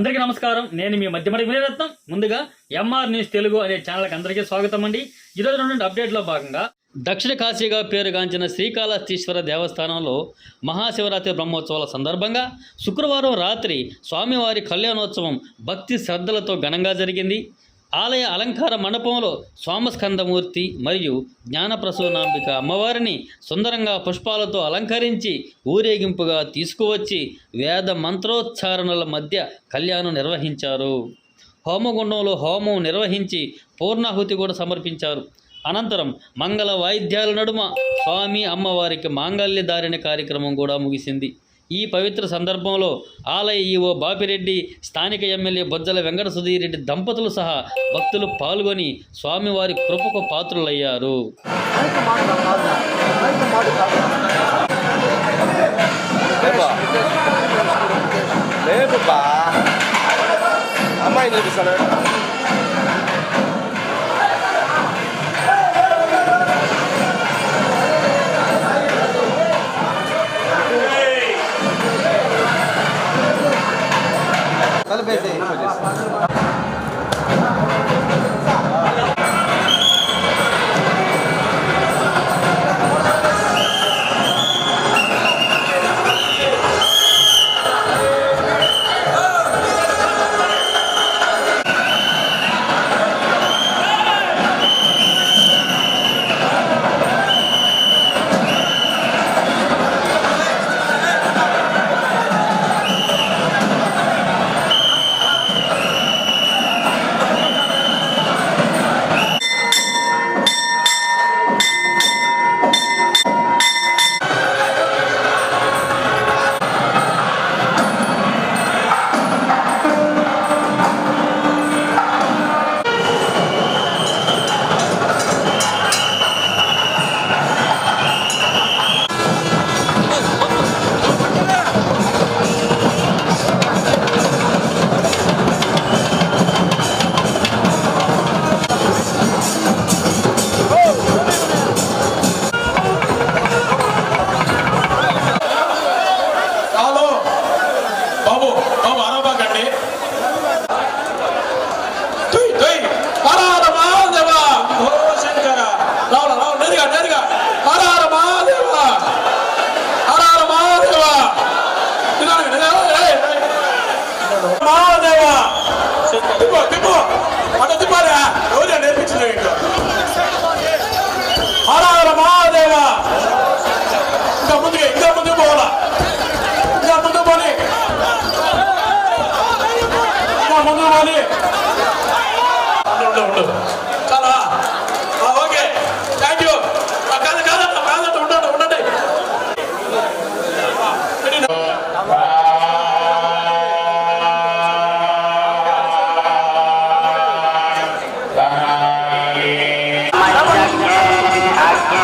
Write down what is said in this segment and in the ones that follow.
అందరికీ నమస్కారం. నేను మీ మధ్యమడి వినయరత్నం ముందుగా ఎంఆర్ న్యూస్ తెలుగు అనే ఛానల్కి అందరికీ స్వాగతం అండి. ఈరోజు నుండి అప్డేట్లో భాగంగా దక్షిణ కాశీగా పేరుగాంచిన శ్రీకాళహస్తీశ్వర దేవస్థానంలో మహాశివరాత్రి బ్రహ్మోత్సవాల సందర్భంగా శుక్రవారం రాత్రి స్వామివారి కళ్యాణోత్సవం భక్తి శ్రద్ధలతో ఘనంగా జరిగింది. ఆలయ అలంకార మండపంలో సోమస్కందమూర్తి మరియు జ్ఞానప్రసూనాంబిక అమ్మవారిని సుందరంగా పుష్పాలతో అలంకరించి ఊరేగింపుగా తీసుకువచ్చి వేద మంత్రోచ్చారణల మధ్య కళ్యాణం నిర్వహించారు. హోమగుండంలో హోమం నిర్వహించి పూర్ణాహుతి కూడా సమర్పించారు. అనంతరం మంగళ వాయిద్యాల నడుమ స్వామి అమ్మవారికి మాంగల్య దారిన కార్యక్రమం కూడా ముగిసింది. ఈ పవిత్ర సందర్భంలో ఆలయ ఈవో బాపిరెడ్డి స్థానిక ఎమ్మెల్యే బొజ్జల వెంకట సుధీరెడ్డి దంపతులు సహా భక్తులు పాల్గొని స్వామివారి కృపకు పాత్రులయ్యారు. లేదు అమ్మాయి Obrigado,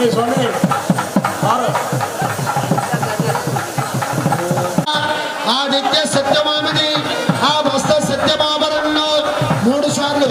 అని స్వామి ఆదిత్య సత్యమామిది ఆ వస్త సత్యమాభరణంలో మూడు సార్లు.